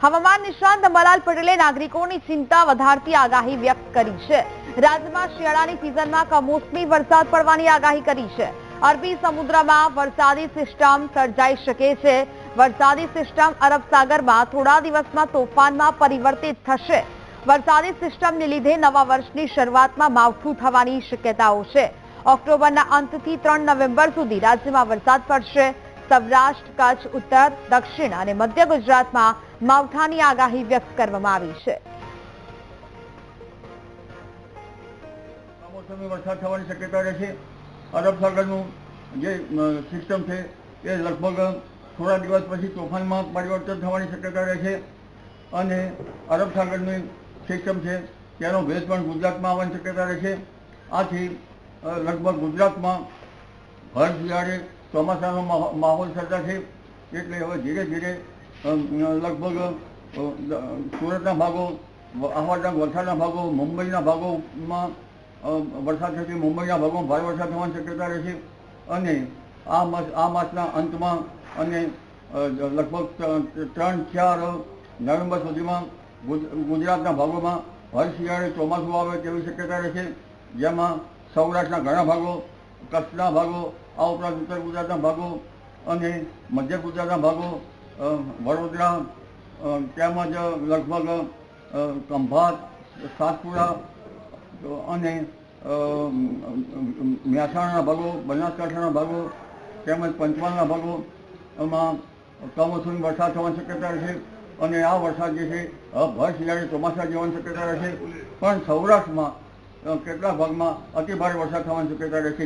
હવામાન નિષ્ણાંત અંબાલાલ પટેલે નાગરિકોની ચિંતા વધારતી આગાહી વ્યક્ત કરી છે. રાજ્યમાં શિયાળાની સિઝનમાં કમોસમી વરસાદ પડવાની આગાહી કરી છે. અરબી સમુદ્રમાં વરસાદી સિસ્ટમ સર્જાઈ શકે છે. વરસાદી સિસ્ટમ અરબ સાગરમાં થોડા દિવસમાં તોફાનમાં પરિવર્તિત થશે. વરસાદી સિસ્ટમને લીધે નવા વર્ષની શરૂઆતમાં માવઠું થવાની શક્યતાઓ છે. ઓક્ટોબરના અંતથી ત્રણ નવેમ્બર સુધી રાજ્યમાં વરસાદ પડશે. સૌરાષ્ટ્ર, કચ્છ, ઉત્તર, દક્ષિણ અને મધ્ય ગુજરાતમાં માવઠાની આગાહી વ્યક્ત કરવામાં આવી છે. કમોસમી વરસાદ થવાની શક્યતા રહેશે. અરબ સાગરનું જે સિસ્ટમ છે, એ લગભગ થોડા દિવસ પછી તોફાનમાં પરિવર્તન થવાની શક્યતા રહેશે. અને અરબ સાગરની સિસ્ટમ છે, તેનો ભેદ પણ ગુજરાતમાં આવવાની શક્યતા રહેશે. આથી લગભગ ગુજરાતમાં ભર શિયાળે ચોમાસાનો માહો- માહોલ સર્જાશે એટલે હવે ધીરે ધીરે લગભગ સુરતના ભાગો આહવાના વલસાડના ભાગો, મુંબઈના ભાગોમાં વરસાદ થશે મુંબઈના ભાગોમાં ભારે વરસાદ થવાની શક્યતા રહેશે અને આ માસ, આ માસના અંતમાં અને લગભગ ત્રણ, ચાર નવેમ્બર સુધીમાં ગુજરાતના ભાગોમાં હર શિયાળે ચોમાસું આવે તેવી શક્યતા રહેશે જેમાં સૌરાષ્ટ્રના ઘણા ભાગો કચ્છના ભાગો, આ ઉપરાંત ઉત્તર ગુજરાતના ભાગો અને મધ્ય ગુજરાતના ભાગો વડોદરા તેમજ લગભગ ખંભાત સાતપુરા અને મહેસાણાના ભાગો, બનાસકાંઠાના ભાગો, તેમજ પંચમહાલના ભાગો, એમાં કમોસમી વરસાદ થવાની શક્યતા રહેશે અને આ વરસાદ જે છે ભર શિયાળે ચોમાસા જવાની શક્યતા રહેશે. પણ સૌરાષ્ટ્રમાં કેટલા ભાગમાં અતિભારે વરસાદ થવાની શક્યતા રહેશે.